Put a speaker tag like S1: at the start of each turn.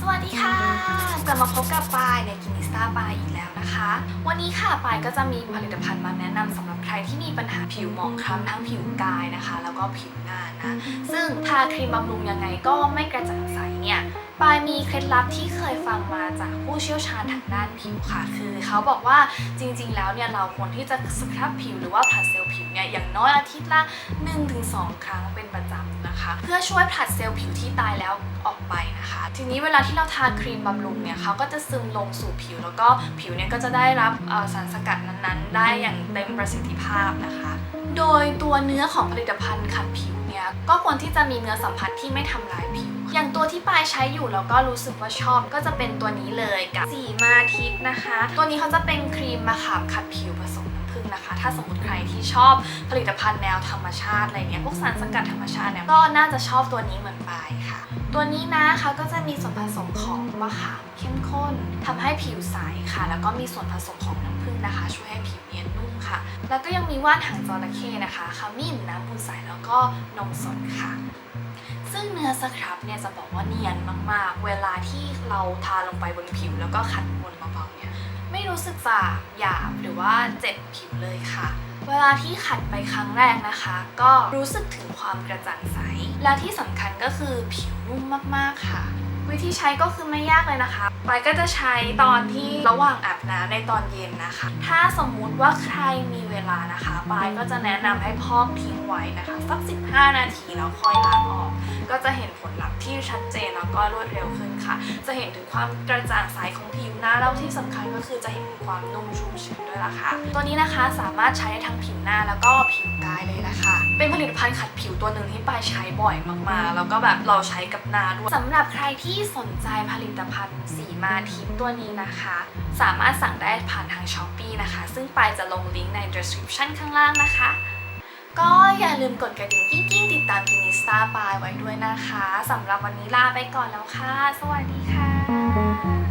S1: สวัสดีค่ะ กลับมาพบกับปายในกินิสตาปายอีกแล้วนะคะ วันนี้ค่ะปายก็จะมีผลิตภัณฑ์มาแนะนำสำหรับใครที่มีปัญหาผิวหมองคล้ำทั้งผิวกายนะคะ แล้วก็ผิวหน้า นะ ซึ่งทาครีมบำรุงยังไงก็ไม่กระจ่างใสเนี่ยปายมีเคล็ดลับที่เคยฟังมาจากผู้เชี่ยวชาญทางด้านผิวค่ะ คือเขาบอกว่าจริงๆ แล้วเนี่ยเราควรที่จะสครับผิวหรือว่าผลัดเซลล์ผิวเนี่ยอย่างน้อยอาทิตย์ละ 1-2 ครั้งเป็นประจำนะคะ เพื่อช่วยผลัดเซลล์ผิวที่ตายแล้วออกไปนะคะ ทีนี้เวลาที่เราทาครีมบำรุงเนี่ยเขาก็จะซึมลงสู่ผิว แล้วก็ผิวเนี่ยก็จะได้รับเอ่อสารสกัดนั้นๆ ได้อย่างเต็มประสิทธิภาพนะคะ โดยตัวเนื้อของผลิตภัณฑ์ขัดผิวเนี่ยก็ควรที่จะมีเนื้อสัมผัสที่ไม่ทำลายผิว อย่างตัวที่ปายใช้อยู่แล้วก็รู้สึกว่าชอบก็จะเป็นตัวนี้เลยกับสีมาทิพย์นะคะ ตัวนี้เขาจะเป็นครีมมะขามขัดผิวผสมน้ำผึ้งนะคะ ถ้าสมมติใครที่ชอบผลิตภัณฑ์แนวธรรมชาติอะไรเงี้ยพวกสารสกัดธรรมชาติเนี่ยก็น่าจะชอบตัวนี้เหมือนปายค่ะ ตัวนี้นะคะก็จะมีส่วนผสมของมะขามเข้มข้นทำให้ผิวใสค่ะ แล้วก็มีส่วนผสมของน้ำผึ้งนะคะ ช่วยให้ผิวเนียนนุ่ม แล้วก็ยังมีว่านหางจระเข้นะคะขมิ้นน้ำปูนใสแล้วก็นมสดค่ะ ซึ่งเนื้อสครับเนี่ยจะบอกว่าเนียนมากๆ เวลาที่เราทาลงไปบนผิว แล้วก็ขัดบนเบาๆเนี่ยไม่รู้สึกจะหยาบหรือว่าเจ็บผิวเลยค่ะเวลาที่ขัดไปครั้งแรกนะคะ ก็รู้สึกถึงความกระจ่างใส และที่สำคัญก็คือผิวนุ่มมากๆค่ะ วิธีใช้ก็คือไม่ยากเลยนะคะปอยก็จะใช้ตอนที่ระหว่างอาบน้ำในตอนเย็นนะคะ ถ้าสมมุติว่าใครมีเวลานะคะปอยก็จะแนะนำให้พอกทิ้งไว้นะคะสัก 15 นาทีแล้วค่อยล้างออก ก็จะเห็นผลลัพธ์ที่ชัดเจนแล้วก็รวดเร็วขึ้นค่ะ จะเห็นถึงความกระจ่างใสของผิวหน้าแล้วที่สำคัญก็คือจะเห็นถึงความนุ่มชุ่มชื้นด้วยล่ะค่ะ ตัวนี้นะคะสามารถใช้ได้ทั้งผิวหน้าแล้วก็ผิวกายเลยนะคะ เป็นผลิตภัณฑ์ขัดผิวตัวหนึ่งที่ปายใช้บ่อยมากๆ แล้วก็แบบเราใช้กับหน้าด้วยสำหรับใครที่สนใจผลิตภัณฑ์สีมาทิพตัวนี้นะคะ สามารถสั่งได้ผ่านทางช้อปปีนะคะ ซึ่งปายจะลงลิงก์ใน description ข้างล่างนะคะ ก็อย่าลืมกดกระดิ่งกิ้งๆติดตามกินิสตาปายไว้ด้วยนะคะสำหรับวันนี้ลาไปก่อนแล้วค่ะ สวัสดีค่ะ